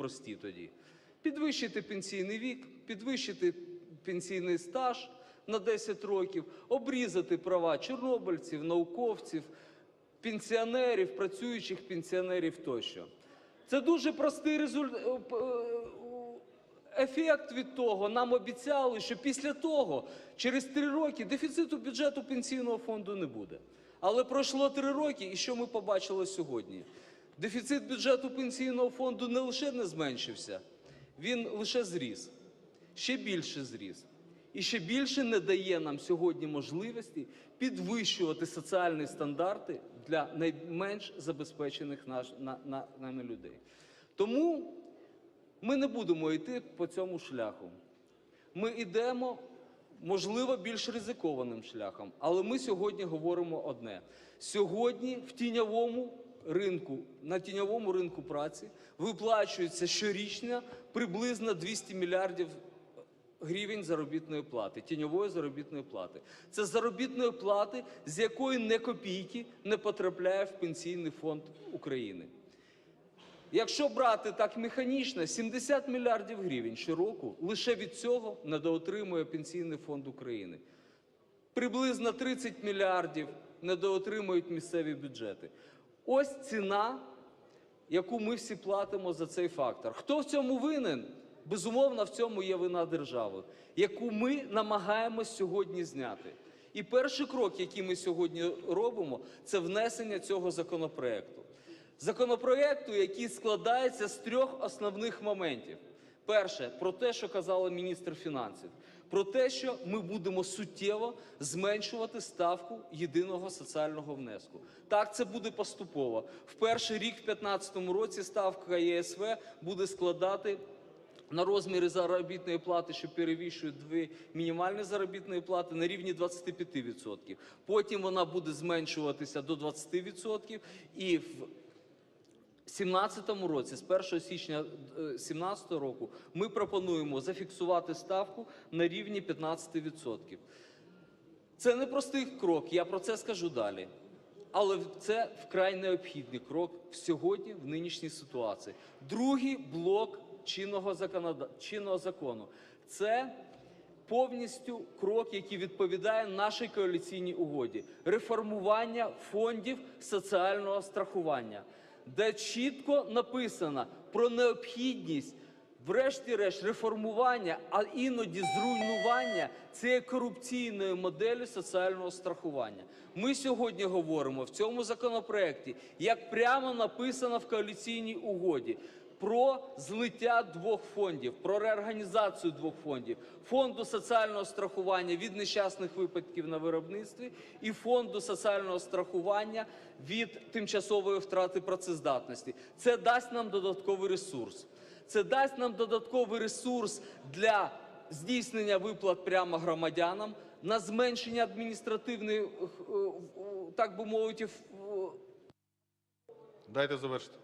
прості тоді. Підвищити пенсійний вік, підвищити пенсійний стаж на 10 років, обрізати права чорнобильців, науковців, пенсіонерів, працюючих пенсіонерів тощо. Це дуже простий результат. Ефект від того нам обіцяли, що після того, через три роки, дефіциту бюджету пенсійного фонду не буде. Але пройшло три роки, і що ми побачили сьогодні? Дефіцит бюджету пенсійного фонду не лише не зменшився, він лише зріс, ще більше зріс. І ще більше не дає нам сьогодні можливості підвищувати соціальні стандарти для найменш забезпечених наш, на, на, нами людей. Тому ми не будемо йти по цьому шляху. Ми йдемо, можливо, більш ризикованим шляхом, але ми сьогодні говоримо одне: сьогодні в тіньовому ринку, на тіньовому ринку праці виплачується щорічно приблизно 200 мільярдів гривень заробітної плати, тіньової заробітної плати. Це заробітної плати, з якої не копійки не потрапляє в пенсійний фонд України. Якщо брати так механічно, 70 мільярдів гривень щороку лише від цього недоотримує Пенсійний фонд України. Приблизно 30 мільярдів недоотримують місцеві бюджети. Ось ціна, яку ми всі платимо за цей фактор. Хто в цьому винен? Безумовно, в цьому є вина держави, яку ми намагаємось сьогодні зняти. І перший крок, який ми сьогодні робимо, це внесення цього законопроекту. Законопроекту, який складається з трьох основних моментів. Перше, про те, що казала міністр фінансів, про те, що ми будемо суттєво зменшувати ставку єдиного соціального внеску. Так, це буде поступово. В перший рік, в 2015 році, ставка ЄСВ буде складати на розміри заробітної плати, що перевищує дві мінімальні заробітної плати, на рівні 25%. Потім вона буде зменшуватися до 20%. І в 2017 році, з 1 січня 2017 року, ми пропонуємо зафіксувати ставку на рівні 15%. Це непростий крок, я про це скажу далі. Але це вкрай необхідний крок сьогодні, в нинішній ситуації. Другий блок чинного, законода... чинного закону це повністю крок, який відповідає нашій коаліційній угоді реформування фондів соціального страхування, де чітко написано про необхідність. Врешті-решт, реформування, а іноді зруйнування цієї корупційної моделі соціального страхування. Ми сьогодні говоримо в цьому законопроекті, як прямо написано в коаліційній угоді, про злиття двох фондів, про реорганізацію двох фондів: фонду соціального страхування від нещасних випадків на виробництві і фонду соціального страхування від тимчасової втрати працездатності. Це дасть нам додатковий ресурс. Це дасть нам додатковий ресурс для здійснення виплат прямо громадянам, на зменшення адміністративної, е, е, так би мовити, Дайте завершити.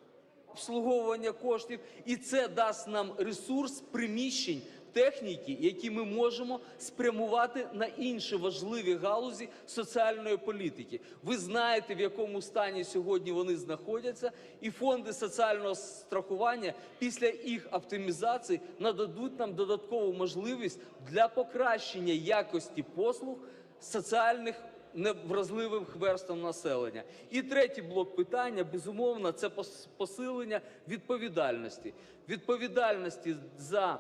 Обслуговування коштів, і це дасть нам ресурс приміщень, техніки, які ми можемо спрямувати на інші важливі галузі соціальної політики. Ви знаєте, в якому стані сьогодні вони знаходяться, і фонди соціального страхування після їх оптимізації нададуть нам додаткову можливість для покращення якості послуг соціальних невразливим верствам населення. І третій блок питання, безумовно, це пос- посилення відповідальності. Відповідальності за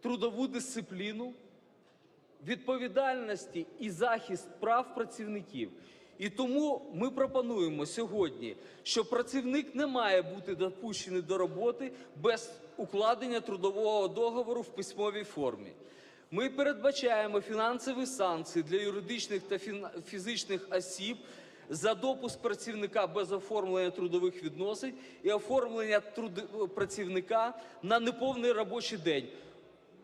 трудову дисципліну, відповідальності і захист прав працівників. І тому ми пропонуємо сьогодні, що працівник не має бути допущений до роботи без укладення трудового договору в письмовій формі. Ми передбачаємо фінансові санкції для юридичних та фізичних осіб за допуск працівника без оформлення трудових відносин і оформлення труд- працівника на неповний робочий день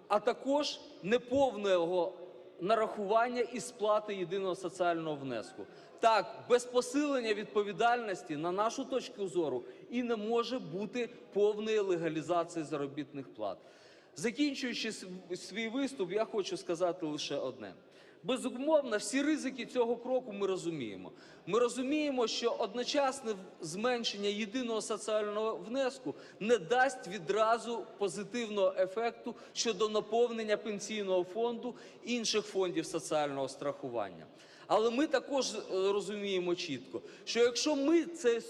а також неповного нарахування і сплати єдиного соціального внеску. Так, без посилення відповідальності, на нашу точку зору, і не може бути повної легалізації заробітних плат. Закінчуючи свій виступ, я хочу сказати лише одне: Безумовно, всі ризики цього кроку ми розуміємо. Ми розуміємо, що одночасне зменшення єдиного соціального внеску не дасть відразу позитивного ефекту щодо наповнення пенсійного фонду інших фондів соціального страхування. Але ми також е, розуміємо чітко, що якщо ми цей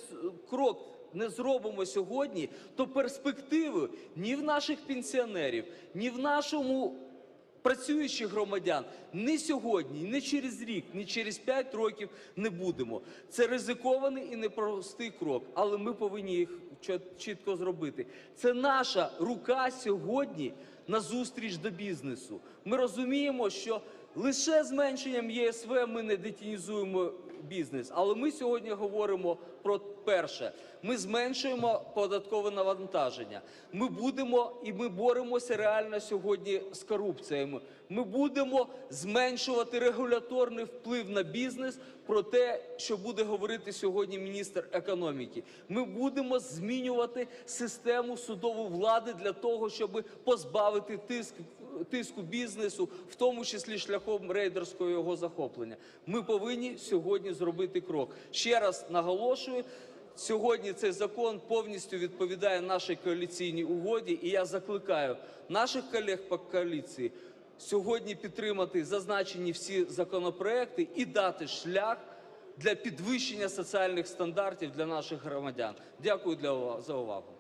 крок не зробимо сьогодні, то перспективи ні в наших пенсіонерів, ні в нашому працюючих громадян ні сьогодні, ні через рік, ні через 5 років не будемо. Це ризикований і непростий крок, але ми повинні їх чітко зробити. Це наша рука сьогодні на зустріч до бізнесу. Ми розуміємо, що лише зменшенням ЄСВ ми не детінізуємо бізнес. Але ми сьогодні говоримо про перше: ми зменшуємо податкове навантаження. Ми будемо і ми боремося реально сьогодні з корупціями. Ми будемо зменшувати регуляторний вплив на бізнес про те, що буде говорити сьогодні міністр економіки. Ми будемо змінювати систему судової влади для того, щоб позбавити тиск тиску бізнесу, в тому числі шляхом рейдерського його захоплення. Ми повинні сьогодні зробити крок. Ще раз наголошую. Сьогодні цей закон повністю відповідає нашій коаліційній угоді, і я закликаю наших колег по коаліції сьогодні підтримати зазначені всі законопроекти і дати шлях для підвищення соціальних стандартів для наших громадян. Дякую за увагу.